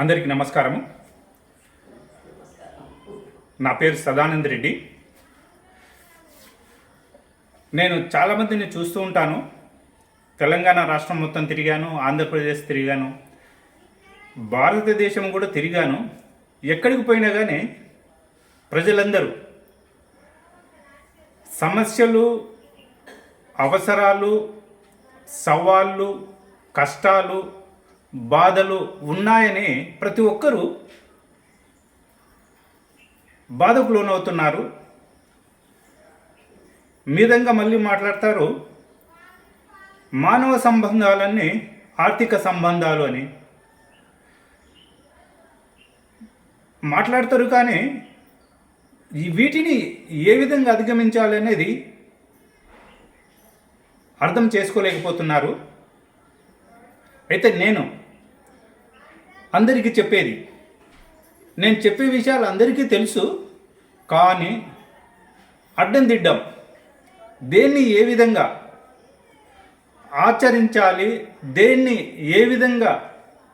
అందరికీ నమస్కారము. నా పేరు సదానంద్ రెడ్డి. నేను చాలామందిని చూస్తూ ఉంటాను. తెలంగాణ రాష్ట్రం మొత్తం తిరిగాను ఆంధ్రప్రదేశ్ తిరిగాను భారతదేశం కూడా తిరిగాను. ఎక్కడికి పోయినా కానీ ప్రజలందరూ సమస్యలు అవసరాలు సవాళ్ళు కష్టాలు బాధలు ఉన్నాయని ప్రతి ఒక్కరూ బాధకు లోనవుతున్నారు మీదంగా మళ్ళీ మాట్లాడతారు? మానవ సంబంధాలన్నీ ఆర్థిక సంబంధాలు అని. మాట్లాడతారు కానీ ఈ వీటిని ఏ విధంగా అధిగమించాలి అనేది అర్థం చేసుకోలేకపోతున్నారు. అయితే నేను అందరికీ చెప్పేది. నేను చెప్పే విషయాలు అందరికీ తెలుసు కానీ అడ్డం దిడ్డం దేన్ని ఏ విధంగా ఆచరించాలి దేన్ని ఏ విధంగా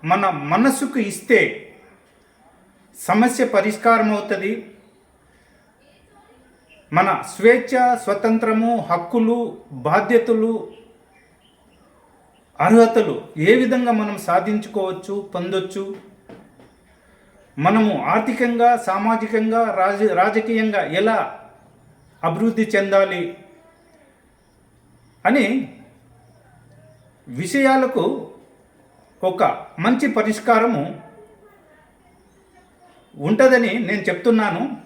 మన మనస్సుకు ఇస్తే సమస్య పరిష్కారం అవుతుంది మన స్వేచ్ఛ స్వతంత్రము హక్కులు బాధ్యతలు అర్హతలు ఏ విధంగా మనం సాధించుకోవచ్చు పొందొచ్చు? మనము ఆర్థికంగా సామాజికంగా రాజ రాజకీయంగా ఎలా అభివృద్ధి చెందాలి అని విషయాలకు ఒక మంచి పరిష్కారము ఉంటుందని నేను చెప్తున్నాను.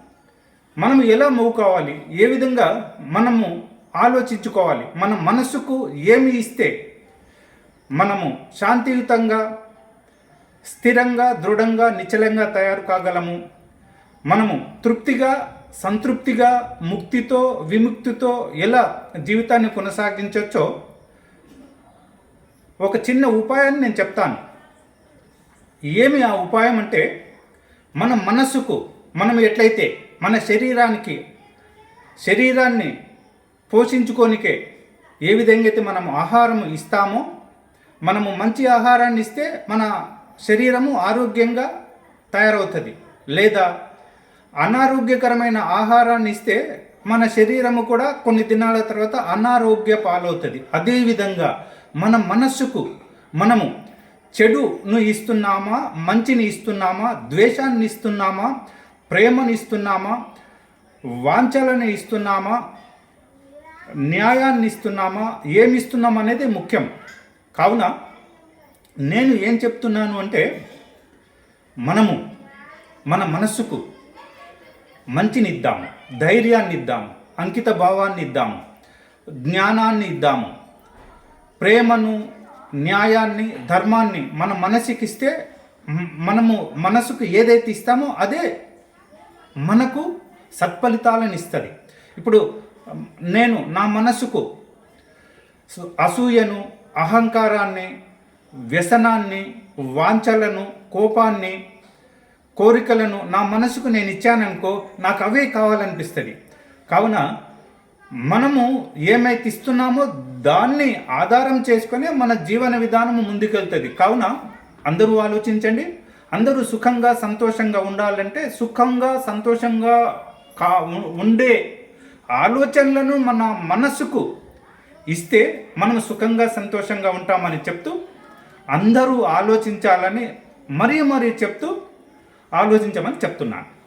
మనం ఎలా మూవ్ కావాలి ఏ విధంగా మనము ఆలోచించుకోవాలి? మన మనస్సుకు ఏమి ఇస్తే మనము శాంతియుతంగా స్థిరంగా దృఢంగా నిశ్చలంగా తయారు కాగలము. మనము తృప్తిగా సంతృప్తిగా ముక్తితో విముక్తితో ఎలా జీవితాన్ని కొనసాగించవచ్చో ఒక చిన్న ఉపాయాన్ని నేను చెప్తాను. ఏమి ఆ ఉపాయం అంటే మన మనస్సుకు మనం ఎట్లయితే మన శరీరానికి శరీరాన్ని పోషించుకోనికే ఏ విధంగా అయితే మనం ఆహారం ఇస్తామో మనము మంచి ఆహారాన్ని ఇస్తే మన శరీరము ఆరోగ్యంగా తయారవుతుంది. లేదా అనారోగ్యకరమైన ఆహారాన్ని ఇస్తే మన శరీరము కూడా కొన్ని దినాల తర్వాత అనారోగ్య పాలవుతుంది. అదేవిధంగా మన మనస్సుకు మనము చెడును ఇస్తున్నామా మంచిని ఇస్తున్నామా ద్వేషాన్ని ఇస్తున్నామా ప్రేమను ఇస్తున్నామా వాంఛలను ఇస్తున్నామా న్యాయాన్ని ఇస్తున్నామా ఏమి ఇస్తున్నాం అనేది ముఖ్యం. కావున నేను ఏం చెప్తున్నాను అంటే మనము మన మనస్సుకు మంచిని ఇద్దాము ధైర్యాన్ని ఇద్దాము అంకిత భావాన్ని ఇద్దాము జ్ఞానాన్ని ఇద్దాము ప్రేమను న్యాయాన్ని ధర్మాన్ని మన మనసుకి ఇస్తే మనము మనసుకు ఏదైతే ఇస్తామో అదే మనకు సత్ఫలితాలను ఇస్తుంది ఇప్పుడు నేను నా మనసుకు అసూయను అహంకారాన్ని వ్యసనాన్ని వాంఛలను కోపాన్ని కోరికలను నా మనసుకు నేను ఇచ్చాననుకో నాకు అవే కావాలనిపిస్తుంది. కావున మనము ఏమైతే ఇస్తున్నామో దాన్ని ఆధారం చేసుకునే మన జీవన విధానము ముందుకెళ్తుంది. కావున అందరూ ఆలోచించండి. అందరూ సుఖంగా సంతోషంగా ఉండాలంటే సుఖంగా సంతోషంగా కా ఉండే ఆలోచనలను మన మనసుకు ఇస్తే మనం సుఖంగా సంతోషంగా ఉంటామని చెప్తూ అందరూ ఆలోచించాలని మరీ మరీ చెప్తూ ఆలోచించమని చెప్తున్నాను.